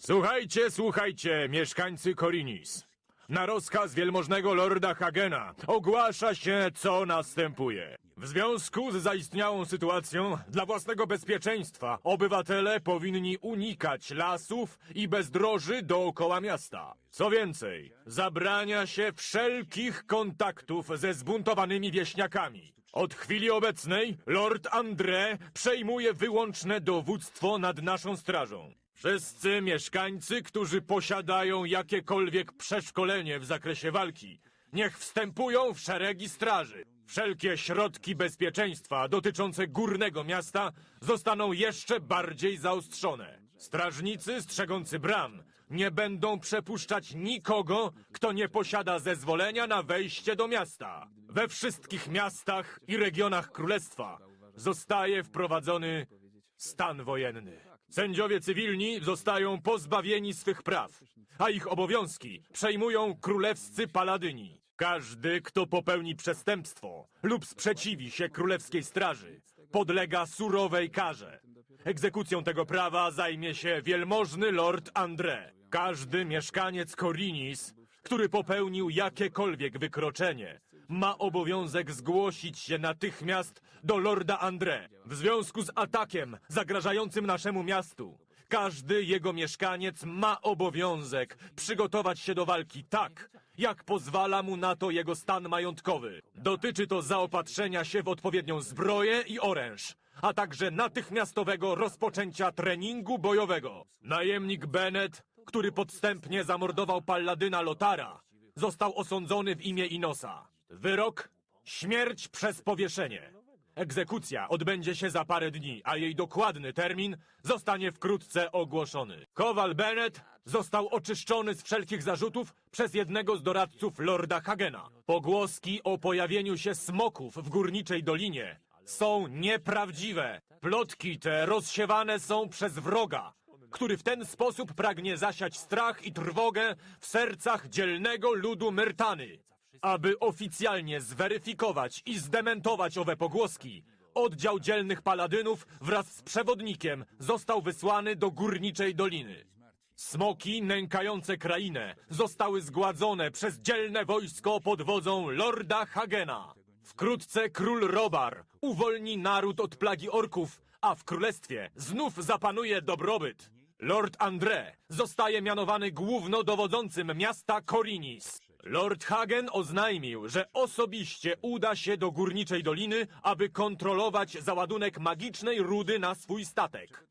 Słuchajcie, słuchajcie, mieszkańcy Korinis. Na rozkaz wielmożnego lorda Hagena ogłasza się, co następuje. W związku z zaistniałą sytuacją, dla własnego bezpieczeństwa, obywatele powinni unikać lasów i bezdroży dookoła miasta. Co więcej, zabrania się wszelkich kontaktów ze zbuntowanymi wieśniakami. Od chwili obecnej Lord André przejmuje wyłączne dowództwo nad naszą strażą. Wszyscy mieszkańcy, którzy posiadają jakiekolwiek przeszkolenie w zakresie walki, niech wstępują w szeregi straży. Wszelkie środki bezpieczeństwa dotyczące górnego miasta zostaną jeszcze bardziej zaostrzone. Strażnicy strzegący bram nie będą przepuszczać nikogo, kto nie posiada zezwolenia na wejście do miasta. We wszystkich miastach i regionach królestwa zostaje wprowadzony stan wojenny. Sędziowie cywilni zostają pozbawieni swych praw, a ich obowiązki przejmują królewscy paladyni. Każdy, kto popełni przestępstwo lub sprzeciwi się królewskiej straży, podlega surowej karze. Egzekucją tego prawa zajmie się wielmożny lord André. Każdy mieszkaniec Korinis, który popełnił jakiekolwiek wykroczenie, ma obowiązek zgłosić się natychmiast do lorda André. W związku z atakiem zagrażającym naszemu miastu, każdy jego mieszkaniec ma obowiązek przygotować się do walki tak, jak pozwala mu na to jego stan majątkowy. Dotyczy to zaopatrzenia się w odpowiednią zbroję i oręż, a także natychmiastowego rozpoczęcia treningu bojowego. Najemnik Bennett, który podstępnie zamordował palladyna Lotara, został osądzony w imię Inosa. Wyrok? Śmierć przez powieszenie. Egzekucja odbędzie się za parę dni, a jej dokładny termin zostanie wkrótce ogłoszony. Kowal Bennett został oczyszczony z wszelkich zarzutów przez jednego z doradców Lorda Hagena. Pogłoski o pojawieniu się smoków w górniczej dolinie są nieprawdziwe. Plotki te rozsiewane są przez wroga, który w ten sposób pragnie zasiać strach i trwogę w sercach dzielnego ludu Myrtany. Aby oficjalnie zweryfikować i zdementować owe pogłoski, oddział dzielnych paladynów wraz z przewodnikiem został wysłany do górniczej doliny. Smoki nękające krainę zostały zgładzone przez dzielne wojsko pod wodzą Lorda Hagena. Wkrótce król Robar uwolni naród od plagi orków, a w królestwie znów zapanuje dobrobyt. Lord André zostaje mianowany głównodowodzącym miasta Korinis. Lord Hagen oznajmił, że osobiście uda się do Górniczej Doliny, aby kontrolować załadunek magicznej rudy na swój statek.